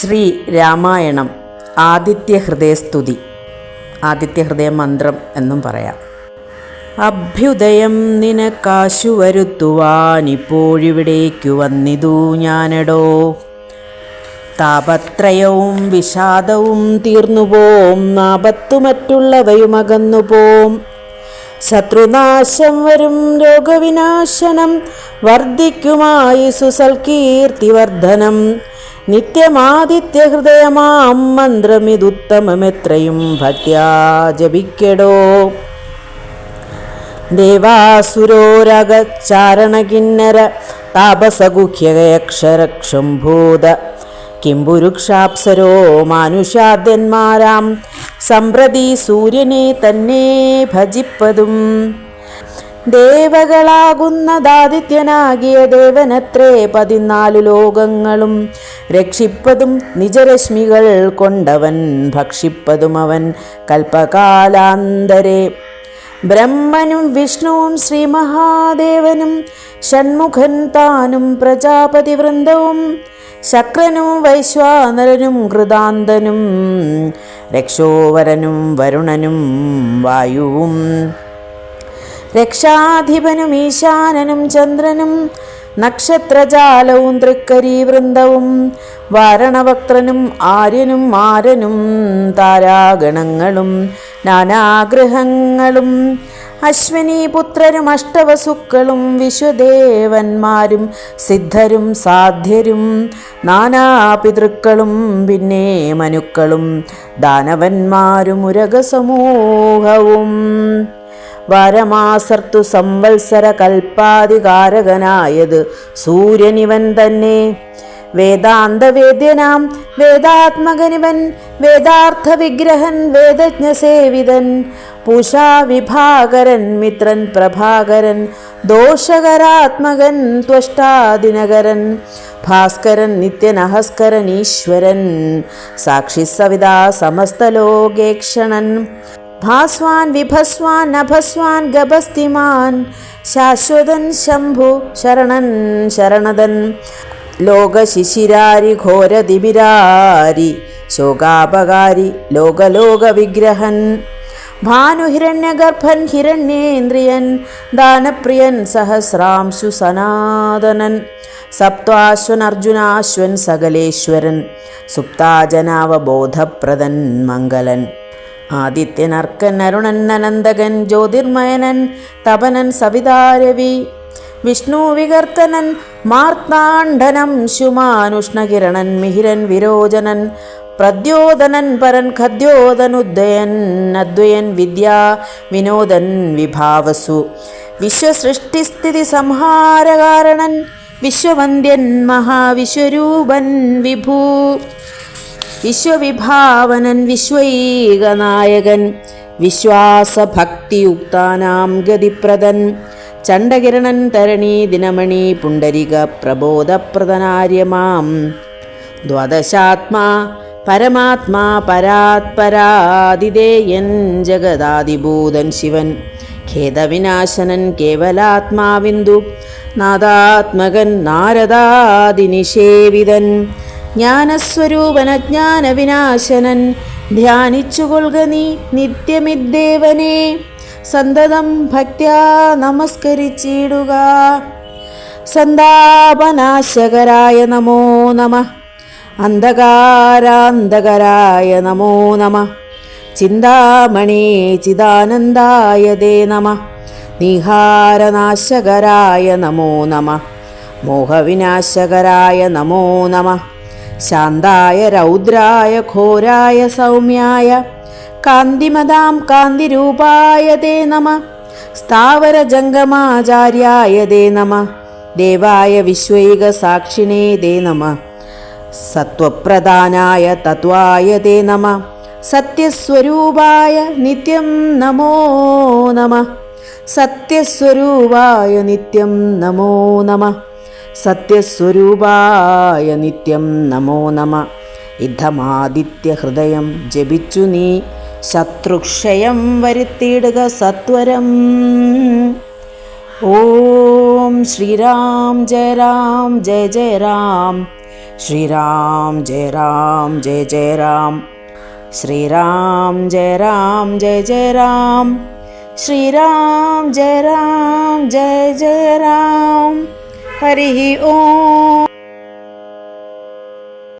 ശ്രീ രാമായണം ആദിത്യ ഹൃദയസ്തുതി ആദിത്യ ഹൃദയ മന്ത്രം എന്നും പറയാം. അഭ്യുദയം നിനക്കാശു വരുത്തുവാനിപ്പോഴിവിടേക്കു വന്നിതു ഞാനടോ. താപത്രയവും വിഷാദവും തീർന്നുപോം നാപത്തു മറ്റുള്ളവയുമകന്നുപോം ശത്രുനാശം വരും രോഗവിനാശനം. വർദ്ധിക്കുമായി സുസൽ സുസൽകീർത്തിവർദ്ധനം. നിത്യമാദിത്യഹൃദയമാം മന്ത്രമിതുത്തമമെത്രയും ഭക്യാ ജപിക്കടോ. ദേവാസുരോരകച്ചാരണകിന്നര താപസഗുഹ്യക്ഷരക്ഷംഭൂത കിംപുരുക്ഷാപ്സരോ മാനുഷാദ്യന്മാരാം. സമ്പ്രതി സൂര്യനെ തന്നെ ഭജിപ്പതും ദേവകളാകുന്നതാദിത്യനാകിയ ദേവനത്രേ പതിനാലു ലോകങ്ങളും. രക്ഷിപ്പതും നിജരശ്മികൾ കൊണ്ടവൻ ഭക്ഷിപ്പതും അവൻ കൽപ്പകാലാന്തരെ. ബ്രഹ്മനും വിഷ്ണുവും ശ്രീ മഹാദേവനും ഷൺമുഖൻ താനും പ്രജാപതി വൃന്ദവും ശക്രനും വൈശ്വാനരനും കൃതാന്തനും രക്ഷോവരനും വരുണനും വായുവും. രക്ഷാധിപനും ഈശാനനും ചന്ദ്രനും നക്ഷത്രജാലവും തൃക്കരി വൃന്ദവും വാരണവക്ത്രനും ആര്യനും മാരനും താരാഗണങ്ങളും നാനാഗ്രഹങ്ങളും അശ്വനി പുത്രരും അഷ്ടവസുക്കളും വിശ്വദേവന്മാരും സിദ്ധരും സാധ്യരും നാനാപിതൃക്കളും പിന്നെ മനുക്കളും ദാനവന്മാരും ഉരകസമൂഹവും. വരമാസർത്തു സംവത്സര കൽപ്പാധികാരകനായത് സൂര്യനിവൻ തന്നെ. വേദാന്തവേദ്യനാം വേദാത്മകനിവൻ വേദാർത്ഥ വിഗ്രഹൻ വേദജ്ഞസേവിതൻ പൂഷാ വിഭാകരൻ മിത്രൻ പ്രഭാകരൻ ദോഷകരാത്മകൻ ത്വഷ്ടാദിനകരൻ ഭാസ്കരൻ നിത്യനഹസ്കരൻ ഈശ്വരൻ സാക്ഷി സവിതാ സമസ്തലോകേക്ഷണൻ. ഭാസ്വാൻ വിഭസ്വാൻ അഭസ്വാൻ ഗഭസ്തിമാൻ ശാശ്വതൻ ശംഭു ശരണൻ ശരണതൻ ലോകശിശിരാരി ഘോരതിബിരാരി ശോകാപകാരി ലോകലോക വിഗ്രഹൻ ഭാനുഹിരണ്യഗർഭൻ ഹിരണ്യേന്ദ്രിയൻ ദാനപ്രിയൻ സഹസ്രാംശു സനാതനൻ സപ്ത്വാശ്വൻ അർജുനാശ്വൻ സകലേശ്വരൻ സുപ്താജനാവബോധപ്രദൻ മംഗലൻ ആദിത്യൻ അർക്കൻ അരുണൻ അനന്തകൻ ജ്യോതിർമയനൻ തപനൻ സവിതാരവി വിഷ്ണു വികർത്തനൻ മാർത്താണ്ഡനം ശുമാനുഷ്ണകിരണൻ മിഹിരൻ വിരോചനൻ പ്രദ്യോദനൻ പരൻ ഖദ്യോതനുദ്ദയൻ അദ്വയൻ വിദ്യാ വിനോദൻ വിഭാവസു. വിശ്വസൃഷ്ടിസ്ഥിതി സംഹാരകാരണൻ വിശ്വവന്ദ്യൻ മഹാവിശ്വരൂപൻ വിഭൂ. വിശ്വവിഭാവനൻ വിശ്വൈകനായകൻ വിശ്വാസഭക്തിയുക്താനാം ഗതിപ്രദൻ. ചണ്ഡകിരണൻ തരണി ദിനമണി പുണ്ടരിക പ്രബോധപ്രദനാര്യമാം. ദ്വാദശാത്മാ പരമാത്മാ പരാത്പരാതിദേയൻ ജഗദാദിഭൂതൻ ശിവൻ. ഖേദവിനാശനൻ കേവലാത്മാവിന്ദു. നാദാത്മകൻ നാരദാദിനിഷേവിതൻ. ജ്ഞാനസ്വരൂപന ജ്ഞാനവിനാശനൻ. ധ്യാനിച്ചുകൊള്ളുക നീ നിത്യമിദ്ദേവനെ. സന്തതം ഭക്ത്യാ നമസ്കരിച്ചിടുക. സന്താപനാശകരായ നമോ നമ. അന്ധകാരാന്ധകരായ നമോ നമ. ചിന്താമണി ചിദാനന്ദായ ദേ നമ. നിഹാരനാശകരായ നമോ നമ. മോഹവിനാശകരായ നമോ നമ. ശാന്തായ രൗദ്രായ ഘോരായ സൗമ്യായ കാന്തിമതാം കാന്തിരൂപായ തേ നമ സ്ഥാവരജംഗമാചാര്യായ ദേ നമ ദേവായ വിശ്വൈക സാക്ഷിണേ ദേ നമ സത്വപ്രധാനായ തത്വായ ദേ നമ സത്യസ്വരൂപായ നിത്യം നമോ നമ സത്യസ്വരൂപായ നിത്യം നമോ നമ. സത്യസ്വരൂപായ നിത്യം നമോ നമ ഇദ്ധമാദിത്യഹൃദയം ജപിച്ചു നീ ശത്രുക്ഷയം വരുത്തിയിടുക സത്വരം ഓം ശ്രീരാം ജയ രാം ജയ ജയ രാം ശ്രീരാം ജയ രാം ജയ ജയ രാം ശ്രീരാം ജയ രാം ജയ ജയ രാം ശ്രീരാം ജയ രാം ജയ ജയ രാം हरिः ओम।